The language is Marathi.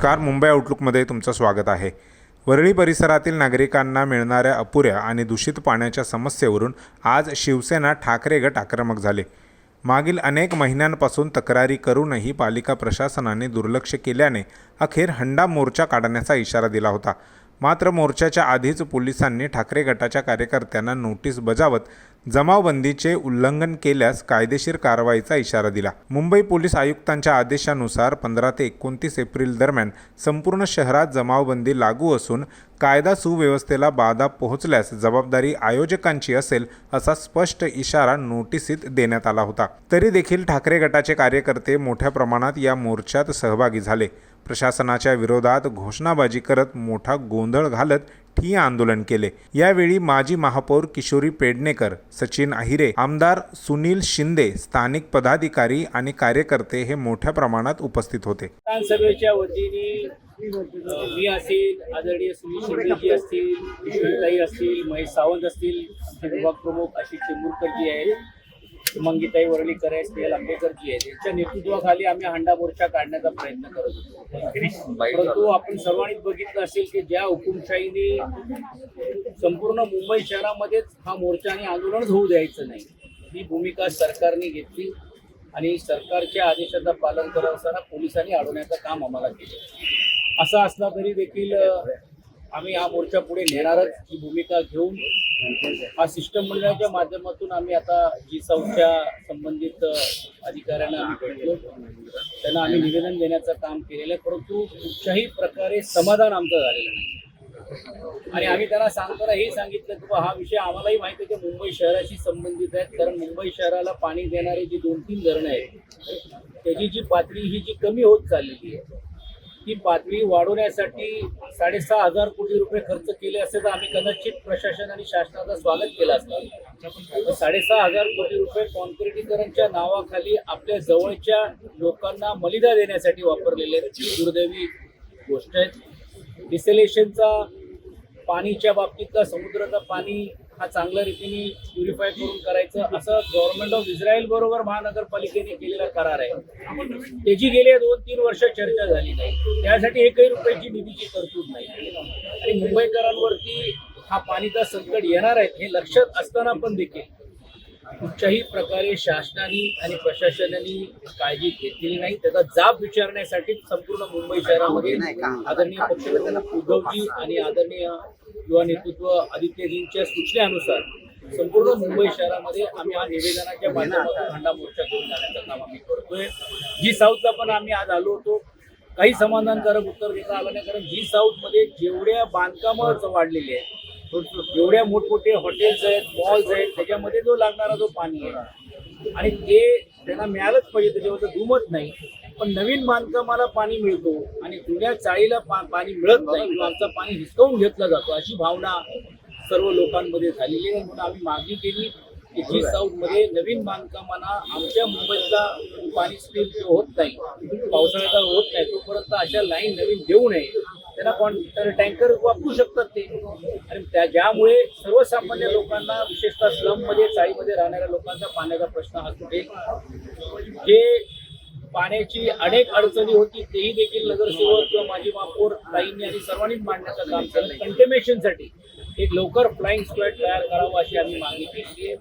नमस्कार मुंबई आउटलुकमध्ये तुमचं स्वागत आहे. वरळी परिसरातील नागरिकांना मिळणाऱ्या अपुऱ्या आणि दूषित पाण्याच्या समस्येवरून आज शिवसेना ठाकरे गट आक्रमक झाले. मागील अनेक महिन्यांपासून तक्रारी करूनही पालिका प्रशासनाने दुर्लक्ष केल्याने अखेर हंडा मोर्चा काढण्याचा इशारा दिला होता. मात्र मोर्चाच्या आधीच पोलिसांनी ठाकरे गटाच्या कार्यकर्त्यांना नोटीस बजावत जमावबंदीचे उल्लंघन केल्यास कायदेशीर कारवाईचा इशारा दिला. मुंबई पोलीस आयुक्तांच्या आदेशानुसार पंधरा ते एकोणतीस एप्रिल दरम्यान संपूर्ण शहरात जमावबंदी लागू असून कायदा सुव्यवस्थेला बाधा पोहोचल्यास जबाबदारी आयोजकांची असेल असा स्पष्ट इशारा नोटिसीत देण्यात आला होता. तरी देखील ठाकरे गटाचे कार्यकर्ते मोठ्या प्रमाणात या मोर्चात सहभागी झाले. प्रशासनाच्या विरोधात घोषणाबाजी करत मोठा गोंधळ घालत ठिय्या आंदोलन केले. यावेळी माजी महापौर किशोरी पेडणेकर सचिन अहिरे आमदार सुनील शिंदे स्थानिक पदाधिकारी आणि कार्यकर्ते हे मोठ्या प्रमाणात उपस्थित होते. विधानसभेच्या वतीने मी असेल आदरणीय सुनील शिंदेजी असतील विष्णुताई असतील महेश सावंत असतील विभाग प्रमुख आशिष चिंबूरकरजी आहेत. मंगीताई वरळीकर आहेत स्नेहल आंबेकरजी आहेत यांच्या नेतृत्वाखाली आम्ही हंडा मोर्चा काढण्याचा प्रयत्न करत होतो. परंतु आपण सर्वांनीच बघितलं असेल की ज्या हुकुमशाहीने संपूर्ण मुंबई शहरामध्येच हा मोर्चा आणि आंदोलन होऊ द्यायचं नाही ही भूमिका सरकारने घेतली आणि सरकारच्या आदेशाचं पालन करत असताना पोलिसांनी अडवण्याचं काम आम्हाला केलं. असं असला तरी देखील आम्ही हा मोर्चा पुढे नेणारच ही भूमिका घेऊन हा शिष्टमंडळाच्या माध्यमातून आम्ही आता जी साऊथच्या संबंधित अधिकाऱ्यांना भेटलो. त्यांना आम्ही निवेदन देण्याचं काम केलेलं आहे. परंतु कुठच्याही प्रकारे समाधान आमचं झालेलं नाही. आणि आम्ही त्यांना सांगताना हे सांगितलं की हा विषय आम्हालाही माहिती आहे की मुंबई शहराशी संबंधित आहेत. कारण मुंबई शहराला पाणी देणारी जी दोन तीन धरणं आहेत त्याची जी पातळी ही जी कमी होत चाललेली आहे ही पातळी वाढवण्यासाठी साडेसहा हजार कोटी रुपये खर्च केले असते तर आम्ही कदाचित प्रशासन आणि शासनाचं स्वागत केलं असतं. साडेसहा हजार कोटी रुपये कॉन्क्रिटीकरणच्या नावाखाली आपल्या जवळच्या लोकांना मलिदा देण्यासाठी वापरलेले आहेत. दुर्दैवी गोष्ट आहेत डिसेलेशनचा पाणीच्या बाबतीतला समुद्राचं पाणी हा चांगल्या रीतीने प्युरिफाय करून करायचं असं गव्हर्नमेंट ऑफ इस्रायल बरोबर महानगरपालिकेने केलेला करार आहे. त्याची गेल्या दोन तीन वर्ष चर्चा झाली नाही. त्यासाठी एकही रुपयाची निधीची तरतूद नाही. आणि मुंबईकरांवरती हा पाणीचा संकट येणार आहे हे लक्षात असताना पण देखील कुठच्याही प्रकारे शासनाने आणि प्रशासनाने काळजी घेतलेली नाही. त्याचा जाब विचारण्यासाठी संपूर्ण मुंबई शहरामध्ये आदरणीय पक्षप्रमुख उद्धवजी आणि आदरणीय युवा नेतृत्व आदित्यजींच्या सूचनेनुसार संपूर्ण मुंबई शहरामध्ये आम्ही हा निवेदनाच्या माध्यमातून हंडा मोर्चा घेऊन जाण्याचं काम आम्ही करतोय. जी साऊथला पण आम्ही आज आलो होतो. काही समाधानकारक उत्तर देता आलं नाही कारण जी साऊथमध्ये जेवढ्या बांधकामं वाढलेली आहेत एवढ्या मोठमोठे हॉटेल्स आहेत मॉल्स आहेत त्याच्यामध्ये जो लागणारा जो पाणी आहे. आणि ते त्यांना मिळालंच पाहिजे त्याच्यावर दुमत नाही. पण नवीन बांधकामाला पाणी मिळतो आणि जुन्या चाळीला पा- पाणी मिळत नाही किंवा पाणी हिसकवून घेतलं जातो अशी भावना सर्व लोकांमध्ये झालेली आहे. म्हणून आम्ही मागणी केली की जी साऊथमध्ये नवीन बांधकामांना आमच्या मुंबईतला पाणी स्पील होत नाही पावसाळ्याचा होत नाही तोपर्यंत अशा लाईन नवीन देऊ नये. त्यांना कोण टँकर वापरू शकतात ते. आणि त्या ज्यामुळे सर्वसामान्य लोकांना विशेषतः स्लममध्ये चाळीमध्ये राहणाऱ्या लोकांचा पाण्याचा प्रश्न हा सुटेल. जे पाण्याची अनेक अडचणी होती तेही देखील नगरसेवक किंवा माजी महापौर ताईंनी आणि सर्वांनी मांडण्याचं काम केलं. कंटेमेशनसाठी एक लवकर फ्लाईंग स्क्वॅड तयार करावं अशी आम्ही मागणी केली आहे.